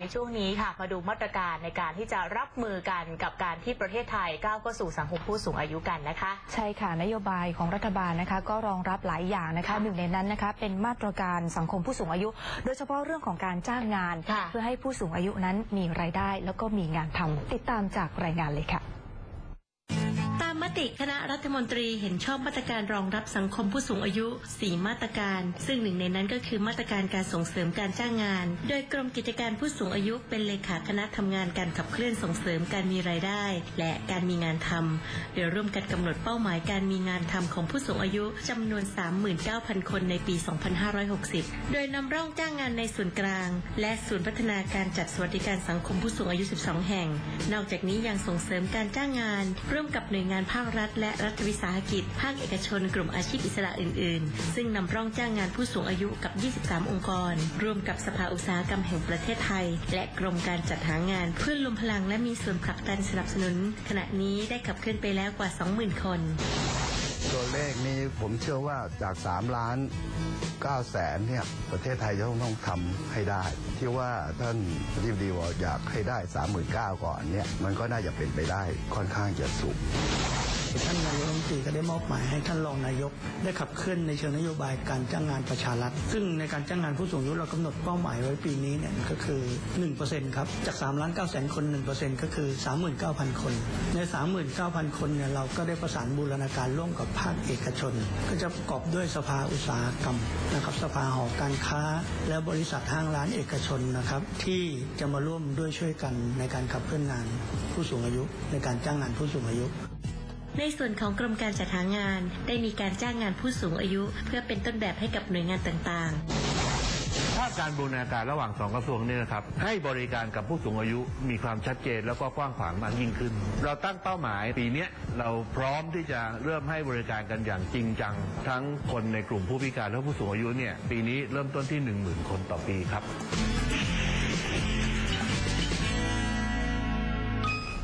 ในช่วงนี้ค่ะมาดูมาตรการในการที่จะรับมือกันกับการที่ประเทศไทยก้าวเข้าสู่สังคมผู้สูงอายุกันนะคะ ใช่ค่ะนโยบายของรัฐบาลนะคะก็รองรับหลายอย่างนะคะค่ะหนึ่งในนั้นนะคะเป็นมาตรการสังคมผู้สูงอายุ โดยเฉพาะเรื่องของการจ้างงานค่ะเพื่อให้ผู้สูงอายุนั้นมีรายได้ แล้วก็มีงานทำติดตามจากรายงานเลยค่ะ ติคณะรัฐมนตรีเห็นชอบมาตรการรองรับสังคมผู้สูงอายุ 4 มาตรการ ซึ่งหนึ่งในนั้นก็คือมาตรการการส่งเสริมการจ้างงาน โดยกรมกิจการผู้สูงอายุเป็นเลขาคณะทำงานการขับเคลื่อนส่งเสริมการมีรายได้ และการมีงานทำโดยร่วมกันกำหนดเป้าหมายการมีงานทำของผู้สูงอายุจำนวน 39,000 คนในปี 2560 โดยนำร่องจ้างงานในส่วนกลาง และศูนย์พัฒนาการจัดสวัสดิการสังคมผู้สูงอายุ 12 แห่ง นอกจากนี้ยังส่งเสริมการจ้างงาน ร่วมกับหน่วยงานภาครัฐและรัฐวิสาหกิจ ภาคเอกชนกลุ่มอาชีพอิสระอื่น ๆ ซึ่งนำร่องจ้างงานผู้สูงอายุกับ 23 องค์กร ร่วมกับสภาอุตสาหกรรมแห่งประเทศไทย และกรมการจัดหางานเพื่อรวมพลังและมีส่วนผลักดันสนับสนุน ขณะนี้ได้ขับเคลื่อนไปแล้วกว่า 20,000 คนตัวเลขนี้ผมเชื่อว่าจาก 3 ล้าน9แสนเนี่ยประเทศไทยจะต้องต้องทำให้ได้ ที่ว่าท่านรีบดีบอกอยากให้ได้ 39,000ก่อนเนี่ยมันก็น่าจะเป็นไปได้ค่อนข้างจะสูง ท่านนายกรัฐมนตรีก็ได้มอบหมายให้ท่านรองนายก ได้ขับเคลื่อนในเชิงนโยบายการจ้างงานประชารัฐ ซึ่งในการจ้างงานผู้สูงอายุเรากำหนดเป้าหมายไว้ปีนี้เนี่ยก็คือ 1%ครับ จาก3ล้าน9แสนคน 1%ก็คือ 39,000 คน ใน 39,000 คนเนี่ยเราก็ได้ประสานบูรณาการร่วมกับภาคเอกชน ก็จะประกอบด้วยสภาอุตสาหกรรมนะครับสภาหอการค้า และบริษัทห้างร้านเอกชนนะครับที่จะมาร่วมด้วยช่วยกันในการขับเคลื่อนงานผู้สูงอายุ ในการจ้างงานผู้สูงอายุ ในส่วนของกรมการจัดหางาน ได้มีการจ้างงานผู้สูงอายุ เพื่อเป็นต้นแบบให้กับหน่วยงานต่างๆถ้าการบูรณาการระหว่างสองกระทรวงนี่นะครับให้บริการกับผู้สูงอายุมีความชัดเจนแล้วก็กว้างขวางมากยิ่งขึ้น เราตั้งเป้าหมายปีนี้เราพร้อมที่จะเริ่มให้บริการกันอย่างจริงจัง ทั้งคนในกลุ่มผู้พิการและผู้สูงอายุเนี่ยปีนี้เริ่มต้นที่ 1 0,000 คนต่อปีครับ